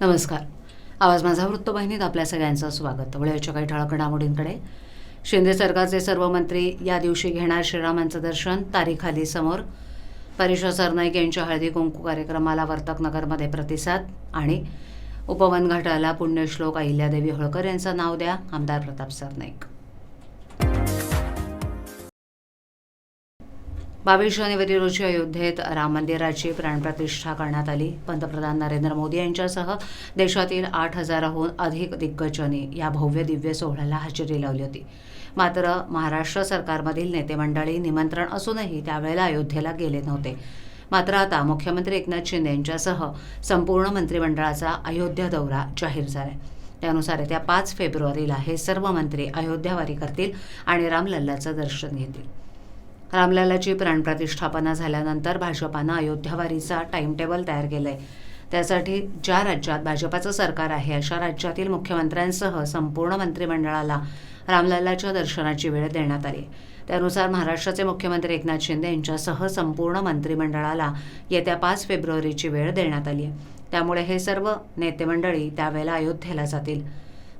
नमस्कार. आवाज माझा वृत्तवाहिनीत आपल्या सगळ्यांचं स्वागत. वेळेच्या काही ठळक घडामोडींकडे. शिंदे सरकारचे सर्व मंत्री या दिवशी घेणार श्रीरामांचं दर्शन तारीखाली समोर. परेशा सरनाईक यांच्या हळदी कुंकू कार्यक्रमाला वर्तकनगरमध्ये प्रतिसाद आणि उपवन घाटाला पुण्यश्लोक अहिल्यादेवी होळकर यांचं नाव द्या. आमदार प्रताप सरनाईक. बावीस जानेवारी रोजी अयोध्येत राम मंदिराची प्राणप्रतिष्ठा करण्यात आली. पंतप्रधान नरेंद्र मोदी यांच्यासह देशातील आठ हजाराहून अधिक दिग्गजांनी या भव्य दिव्य सोहळ्याला हजेरी लावली होती. मात्र महाराष्ट्र सरकारमधील नेते मंडळी निमंत्रण असूनही त्यावेळेला अयोध्येला गेले नव्हते. मात्र आता मुख्यमंत्री एकनाथ शिंदे यांच्यासह संपूर्ण मंत्रिमंडळाचा अयोध्या दौरा जाहीर झाला आहे त्यानुसार येत्या पाच फेब्रुवारीला हे सर्व मंत्री अयोध्यावारी करतील आणि रामलल्लाचं दर्शन घेतील. रामलल्लाची प्राणप्रतिष्ठापना झाल्यानंतर भाजपानं अयोध्यावारीचा टाईमटेबल तयार केलं आहे त्यासाठी ज्या राज्यात भाजपाचं सरकार आहे अशा राज्यातील मुख्यमंत्र्यांसह संपूर्ण मंत्रिमंडळाला रामलल्लाच्या दर्शनाची वेळ देण्यात आली. त्यानुसार महाराष्ट्राचे मुख्यमंत्री एकनाथ शिंदे यांच्यासह संपूर्ण मंत्रिमंडळाला येत्या पाच फेब्रुवारीची वेळ देण्यात आली आहे त्यामुळे हे सर्व नेतेमंडळी त्यावेळेला अयोध्येला जातील.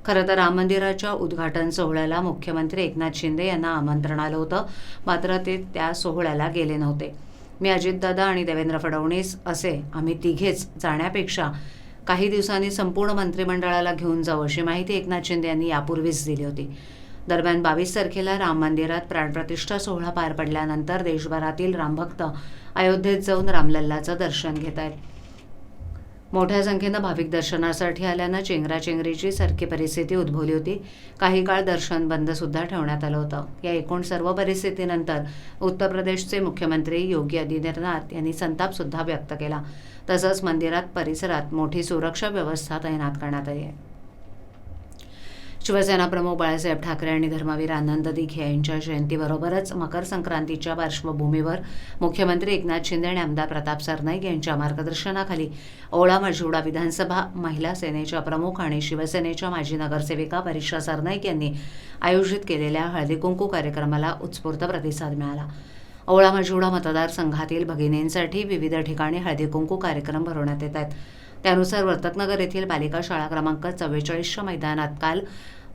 खरं तर राम मंदिराच्या उद्घाटन सोहळ्याला मुख्यमंत्री एकनाथ शिंदे यांना आमंत्रण आलं होतं. मात्र ते त्या सोहळ्याला गेले नव्हते. मी अजितदादा आणि देवेंद्र फडणवीस असे आम्ही तिघेच जाण्यापेक्षा काही दिवसांनी संपूर्ण मंत्रिमंडळाला घेऊन जाऊ अशी माहिती एकनाथ शिंदे यांनी यापूर्वीच दिली होती. दरम्यान बावीस तारखेला राम मंदिरात प्राणप्रतिष्ठा सोहळा पार पडल्यानंतर देशभरातील रामभक्त अयोध्येत जाऊन रामलल्लाचं दर्शन घेत आहेत. मोठ्या संख्येनं भाविक दर्शनासाठी आल्यानं चेंगराचेंगरीची सारखी परिस्थिती उद्भवली होती. काही काळ दर्शन बंदसुद्धा ठेवण्यात आलं होतं. या एकूण सर्व परिस्थितीनंतर उत्तर प्रदेशचे मुख्यमंत्री योगी आदित्यनाथ यांनी संतापसुद्धा व्यक्त केला. तसंच मंदिरात परिसरात मोठी सुरक्षा व्यवस्था तैनात करण्यात आली आहे. शिवसेना प्रमुख बाळासाहेब ठाकरे आणि धर्मवीर आनंद दिघे यांच्या जयंतीबरोबरच मकर संक्रांतीच्या पार्श्वभूमीवर मुख्यमंत्री एकनाथ शिंदे आणि आमदार प्रताप सरनाईक यांच्या मार्गदर्शनाखाली ओळा मजूडा विधानसभा महिला सेनेच्या प्रमुख आणि शिवसेनेच्या माजी नगरसेविका परीक्षा सरनाईक यांनी आयोजित केलेल्या हळदीकुंकू कार्यक्रमाला उत्स्फूर्त प्रतिसाद मिळाला. ओळा मजूडा मतदारसंघातील भगिनींसाठी विविध ठिकाणी हळदीकुंकू कार्यक्रम भरवण्यात येत आहेत. त्यानुसार वर्तकनगर येथील बालिका शाळा क्रमांक चव्वेचाळीसच्या मैदानात काल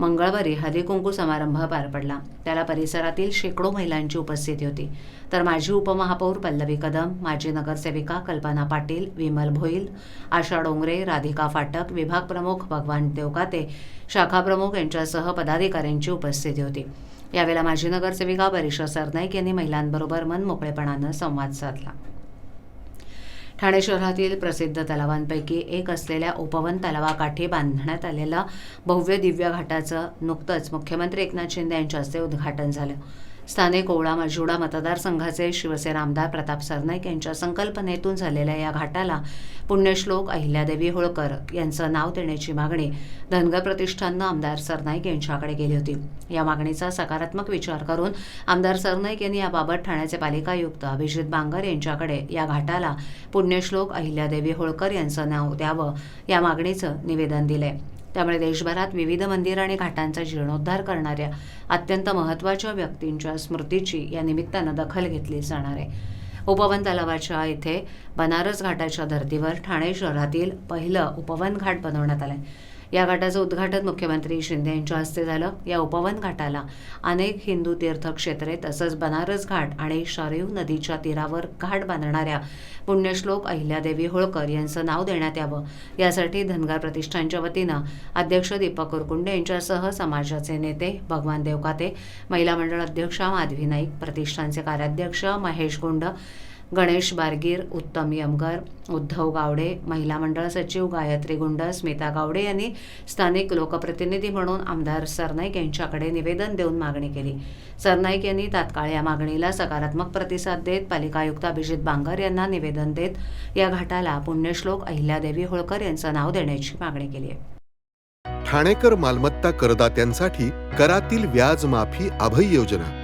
मंगळवारी हळदीकुंकू समारंभ पार पडला. त्याला परिसरातील शेकडो महिलांची उपस्थिती होती. तर माजी उपमहापौर पल्लवी कदम माजी नगरसेविका कल्पना पाटील विमल भोईल आशा डोंगरे राधिका फाटक विभाग प्रमुख भगवान देवकाते शाखा प्रमुख यांच्यासह पदाधिकाऱ्यांची उपस्थिती होती. यावेळेला माजी नगरसेविका परिषद सरनाईक यांनी महिलांबरोबर मन मोकळेपणानं संवाद साधला. ठाणे शहरातील प्रसिद्ध तलावांपैकी एक असलेल्या उपवन तलावाकाठी बांधण्यात आलेला भव्य दिव्य घाटाचं नुकतंच मुख्यमंत्री एकनाथ शिंदे यांच्या हस्ते उद्घाटन झालं. स्थानिक ओवळा मजुडा मतदारसंघाचे शिवसेना आमदार प्रताप सरनाईक यांच्या संकल्पनेतून झालेल्या या घाटाला पुण्यश्लोक अहिल्यादेवी होळकर यांचं नाव देण्याची मागणी धनगर प्रतिष्ठाननं आमदार सरनाईक यांच्याकडे केली होती. या मागणीचा सकारात्मक विचार करून आमदार सरनाईक यांनी याबाबत ठाण्याचे पालिका आयुक्त अभिजित बांगर यांच्याकडे या घाटाला पुण्यश्लोक अहिल्यादेवी होळकर यांचं नाव द्यावं या मागणीचं निवेदन दिलंय. त्यामुळे देशभरात विविध मंदिर आणि घाटांचा जीर्णोद्धार करणाऱ्या अत्यंत महत्त्वाच्या व्यक्तींच्या स्मृतीची या निमित्तानं दखल घेतली जाणार आहे. उपवन तलावाच्या इथे बनारस घाटाच्या धर्तीवर ठाणे शहरातील पहिलं उपवन घाट बनवण्यात आलं या घाटाचं उद्घाटन मुख्यमंत्री शिंदे यांच्या हस्ते झालं. या उपवन घाटाला अनेक हिंदू तीर्थक्षेत्रे तसंच बनारस घाट आणि शारीव नदीच्या तीरावर घाट बांधणाऱ्या पुण्यश्लोक अहिल्यादेवी होळकर यांचं नाव देण्यात यावं. यासाठी धनगर प्रतिष्ठानच्या वतीनं अध्यक्ष दीपक कुरकुंडे यांच्यासह समाजाचे नेते भगवान देवकाते महिला मंडळ अध्यक्षा माधवी नाईक प्रतिष्ठानचे कार्याध्यक्ष महेश गुंड गणेश बारगीर उत्तम यमगर उद्धव गावडे महिला मंडळ सचिव गायत्री गुंड स्मिता गावडे यांनी स्थानिक लोकप्रतिनिधी म्हणून आमदार सरनाईक यांच्याकडे निवेदन देऊन मागणी केली. सरनाईक यांनी तात्काळ या मागणीला सकारात्मक प्रतिसाद देत पालिका आयुक्त अभिजित बांगर यांना निवेदन देत या घाटाला पुण्यश्लोक अहिल्यादेवी होळकर यांचं नाव देण्याची मागणी केली आहे. ठाणेकर मालमत्ता करदात्यांसाठी करातील व्याज माफी अभय योजना.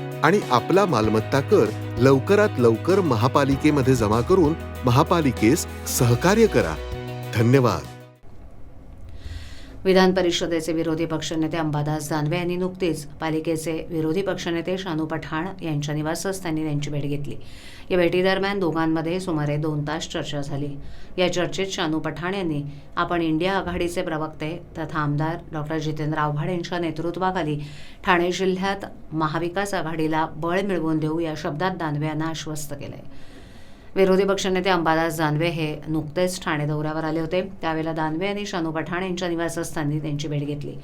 आणि आपला मालमत्ता कर लवकरात लवकर महापालिकेमध्ये जमा करून महापालिकेस सहकार्य करा. धन्यवाद. विधान परिषदेचे विरोधी पक्षनेते अंबादास दानवे यांनी नुकतेच पालिकेचे विरोधी पक्षनेते शानू पठाण यांच्या निवासस्थानी त्यांची भेट घेतली. या भेटीदरम्यान दोघांमध्ये सुमारे दोन तास चर्चा झाली. या चर्चेत शानू पठाण यांनी आपण इंडिया आघाडीचे प्रवक्ते तथा आमदार डॉक्टर जितेंद्र आव्हाड यांच्या नेतृत्वाखाली ठाणे जिल्ह्यात महाविकास आघाडीला बळ मिळवून देऊ या शब्दात दानवे यांना आश्वस्त आहे विरोधी पक्षनेते अंबादास दानवे हे नुकतेच ठाणे दौऱ्यावर आले होते. त्यावेळेला दानवे यांनी शानू पठाण यांच्या निवासस्थानी त्यांची भेट घेतली.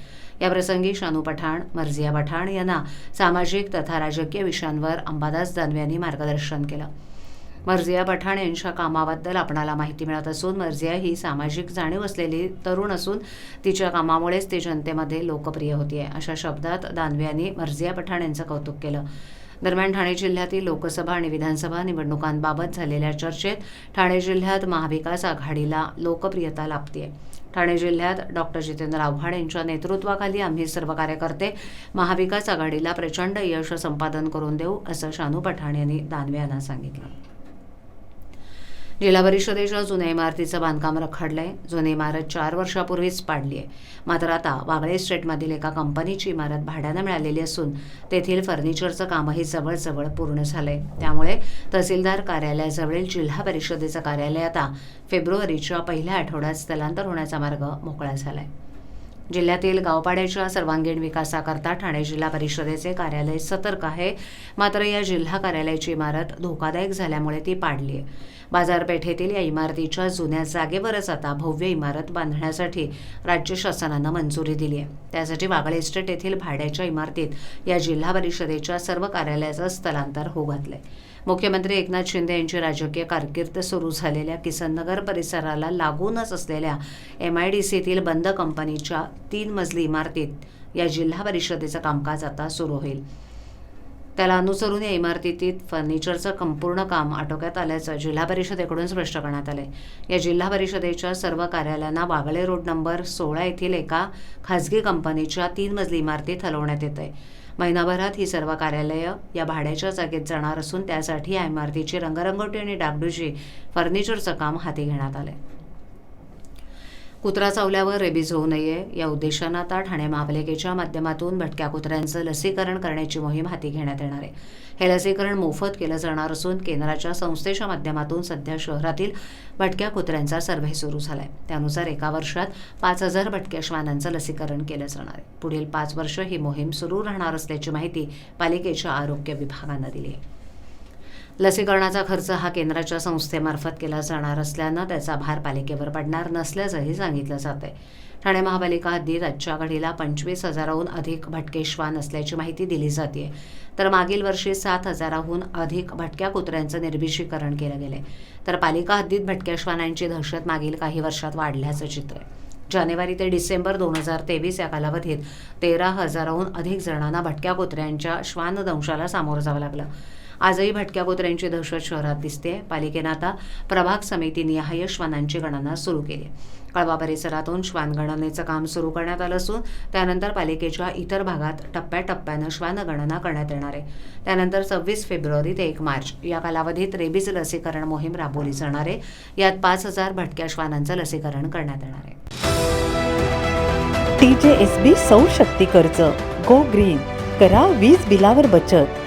याप्रसंगी शानू पठाण मर्जिया पठाण यांना सामाजिक तथा राजकीय विषयांवर अंबादास दानवे यांनी मार्गदर्शन केलं. मर्जिया पठाण यांच्या कामाबद्दल आपणाला माहिती मिळत असून मर्जिया ही सामाजिक जाणीव असलेली तरुण असून तिच्या कामामुळेच ती जनतेमध्ये लोकप्रिय होतीये अशा शब्दात दानवे यांनी मर्जिया पठाण यांचं कौतुक केलं. दरम्यान ठाणे जिल्ह्यातील लोकसभा आणि विधानसभा निवडणुकांबाबत झालेल्या चर्चेत ठाणे जिल्ह्यात महाविकास आघाडीला लोकप्रियता लाभते ठाणे जिल्ह्यात डॉक्टर जितेंद्र आव्हाड यांच्या नेतृत्वाखाली आम्ही सर्व कार्यकर्ते महाविकास आघाडीला प्रचंड यश संपादन करून देऊ असं शानू पठाण यांनी दानवे यांना सांगितलं. जिल्हा परिषदेच्या जुन्या इमारतीचं बांधकाम रखडलंय. जुनी इमारत चार वर्षापूर्वीच पाडली आहे मात्र आता वागळे स्टेटमधील एका कंपनीची इमारत भाड्यानं मिळालेली असून तेथील फर्निचरचं कामही जवळजवळ पूर्ण झालंय. त्यामुळे तहसीलदार कार्यालयाजवळील जिल्हा परिषदेचं कार्यालय आता फेब्रुवारीच्या पहिल्या आठवड्यात स्थलांतर होण्याचा मार्ग मोकळा झालाय. जिल्ह्यातील गावपाड्याच्या सर्वांगीण विकासाकरता ठाणे जिल्हा परिषदेचे कार्यालय सतर्क आहे. मात्र या जिल्हा कार्यालयाची इमारत धोकादायक झाल्यामुळे ती पाडली आहे. बाजारपेठेतील या इमारतीच्या जुन्या जागेवरच आता भव्य इमारत बांधण्यासाठी राज्य शासनानं मंजुरी दिली आहे. त्यासाठी वागळे इस्टेट येथील भाड्याच्या इमारतीत या जिल्हा परिषदेच्या सर्व कार्यालयाचं स्थलांतर होऊ घातलं आहे मुख्यमंत्री एकनाथ शिंदे यांची राजकीय कारकीर्द सुरू झालेल्या किसननगर परिसराला लागूनच असलेल्या एम आय डी सीतील बंद कंपनीच्या तीन मजली इमारतीत या जिल्हा परिषदेचं कामकाज आता सुरू होईल. त्याला अनुसरून या इमारतीतील फर्निचरचं संपूर्ण काम आटोक्यात आल्याचं जिल्हा परिषदेकडून स्पष्ट करण्यात आलंय. या जिल्हा परिषदेच्या सर्व कार्यालयांना वागळे रोड नंबर सोळा येथील एका खासगी कंपनीच्या तीन मजली इमारतीत हलवण्यात येत आहे महिनाभरात ही सर्व कार्यालयं या भाड्याच्या जागेत जाणार असून त्यासाठी या इमारतीची रंगरंगोटी आणि डागडुजी फर्निचरचं काम हाती घेण्यात आलं आहे कुत्रा चावल्यावर रेबीज होऊ नये. या उद्देशानं आता ठाणे महापालिकेच्या माध्यमातून भटक्या कुत्र्यांचं लसीकरण करण्याची मोहीम हाती घेण्यात येणार आहे. हे लसीकरण मोफत केलं जाणार असून केंद्राच्या संस्थेच्या माध्यमातून सध्या शहरातील भटक्या कुत्र्यांचा सर्व्हे सुरू झाला आहे त्यानुसार एका वर्षात पाच हजार भटक्या श्वानांचं लसीकरण केलं जाणार आहे. पुढील पाच वर्ष ही मोहीम सुरू राहणार असल्याची माहिती पालिकेच्या आरोग्य विभागानं दिली आहे. लसीकरणाचा खर्च हा केंद्राच्या संस्थेमार्फत केला जाणार असल्यानं त्याचा भार पालिकेवर पडणार नसल्याचंही सांगितलं जात आहे ठाणे महापालिका हद्दीत आजच्या घडीला पंचवीस हजाराहून अधिक भटके श्वान असल्याची माहिती दिली जाते तर मागील वर्षी सात हजाराहून अधिक भटक्या कुत्र्यांचं निर्विषीकरण केलं गेलं तर पालिका हद्दीत भटक्या श्वानांची दहशत मागील काही वर्षात वाढल्याचं चित्र आहे. जानेवारी ते डिसेंबर दोन हजार तेवीस या कालावधीत तेरा हजाराहून अधिक जणांना भटक्या कुत्र्यांच्या श्वानदंशाला सामोरं जावं लागलं. आजही भटक्या कुत्र्यांची दहशत शहरात दिसते पालिकेनं आता प्रभाग समितीनिहाय श्वानांची गणना सुरू केली कळवा परिसरातून श्वानगणनेचं काम सुरू करण्यात आलं असून त्यानंतर पालिकेच्या इतर भागात टप्प्याटप्प्यानं श्वानगणना करण्यात येणार आहे. त्यानंतर सव्वीस फेब्रुवारी ते एक मार्च या कालावधीत रेबीज लसीकरण मोहीम राबवली जाणार आहे. यात पाच हजार भटक्या श्वानांचं लसीकरण करण्यात येणार आहे. टी जे एस बी सौर शक्ती कर्ज. Go green. करा वीज बिलावर बचत.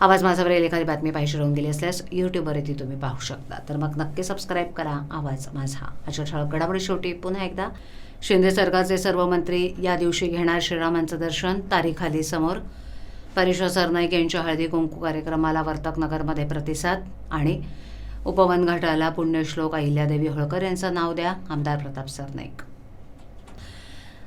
आवाज माझावरील एखादी बातमी पाहिजे राहून गेली असल्यास यूट्यूबवरती तुम्ही पाहू शकता. तर मग नक्की सबस्क्राईब करा. आवाज माझा. अशा ठळक घडामोडी शेवटी पुन्हा एकदा शिंदे सरकारचे सर्व मंत्री या दिवशी घेणार श्रीरामांचं दर्शन तारीखाली समोर. परेश्वर सरनाईक यांच्या हळदी कुंकू कार्यक्रमाला वर्तकनगरमध्ये प्रतिसाद आणि उपवन घाटाला पुण्यश्लोक अहिल्यादेवी होळकर यांचं नाव द्या. आमदार प्रताप सरनाईक.